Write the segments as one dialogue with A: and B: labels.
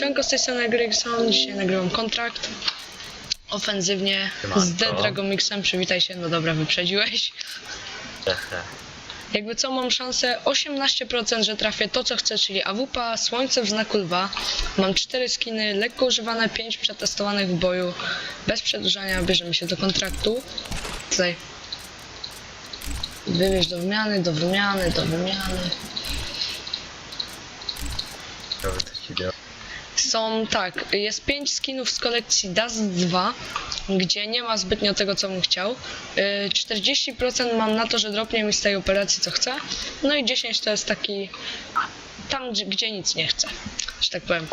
A: Siemanko z tej strony Grigson, dzisiaj nagrywam kontrakt ofensywnie z
B: Siemanko.
A: The Dragomixem, przywitaj się, no dobra, wyprzedziłeś. Jakby co, mam szansę 18%, że trafię to co chcę, czyli AWP, słońce w znaku lwa. Mam 4 skiny, lekko używane, 5 przetestowanych w boju. Bez przedłużania bierzemy się do kontraktu. Tutaj. Wybierz do wymiany, do wymiany, do wymiany.
B: Ciekawe to ci działa.
A: Są tak, jest 5 skinów z kolekcji Dust 2, gdzie nie ma zbytnio tego, co bym chciał. Yy, 40% mam na to, że dropnie mi z tej operacji, co chcę. No i 10 to jest taki tam, gdzie- nic nie chcę, że tak powiem.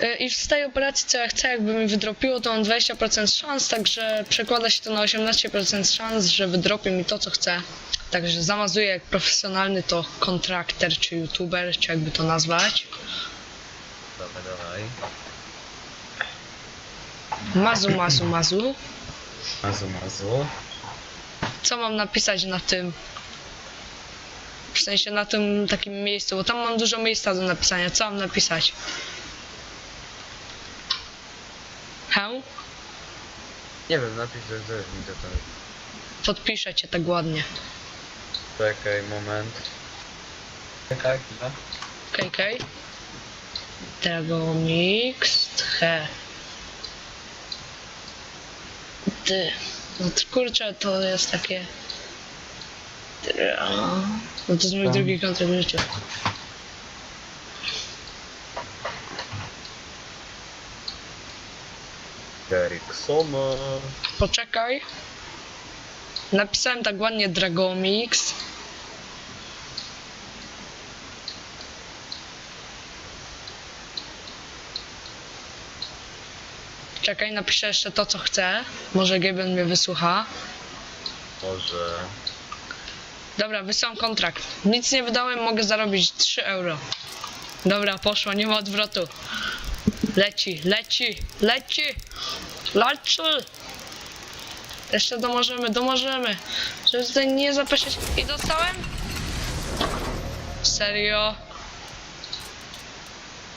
A: Yy, I z tej operacji, co ja chcę, jakby mi wydropiło, to mam 20% szans, także przekłada się to na 18% szans, że wydropi mi to, co chcę. Także zamazuję jak profesjonalny to kontrakter, czy youtuber, czy jakby to nazwać.
B: Dawaj, dawaj.
A: Mazu, mazu, mazu.
B: Mazu, mazu.
A: Co mam napisać na tym? W sensie na tym takim miejscu, bo tam mam dużo miejsca do napisania. Co mam napisać? Hę?
B: Nie wiem, napisz, że jest mi to ten.
A: Podpiszę cię tak ładnie.
B: Czekaj, moment. Czekaj, chwilę.
A: KK. Tego mix. He. Ty. No to kurczę, to jest takie... Dra. No to jest mój drugi kontrakt w życiu.
B: Eriksona.
A: Poczekaj. Napisałem tak ładnie Dragomix. Czekaj, napiszę jeszcze to, co chcę. Może Gaben mnie wysłucha.
B: Może.
A: Dobra, wysyłam kontrakt. Nic nie wydałem, mogę zarobić 3 euro. Dobra, poszło, nie ma odwrotu. Leci, leci, leci, leci. Jeszcze domożemy, domożemy. Żeby tutaj nie zapraszać. I dostałem? Serio?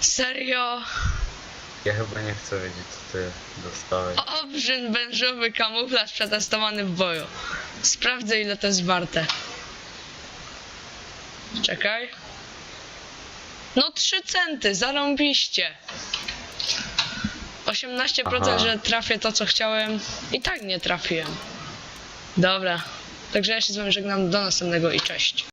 A: Serio?
B: Ja chyba nie chcę wiedzieć, co ty dostałeś.
A: Obrzyn wężowy kamuflaż przetestowany w boju. Sprawdzę ile to jest warte. Czekaj. No 3 centy, zarąbiście. 18%
B: Aha.
A: że trafię to co chciałem. I tak nie trafiłem. Dobra. Także ja się z wami żegnam do następnego i cześć.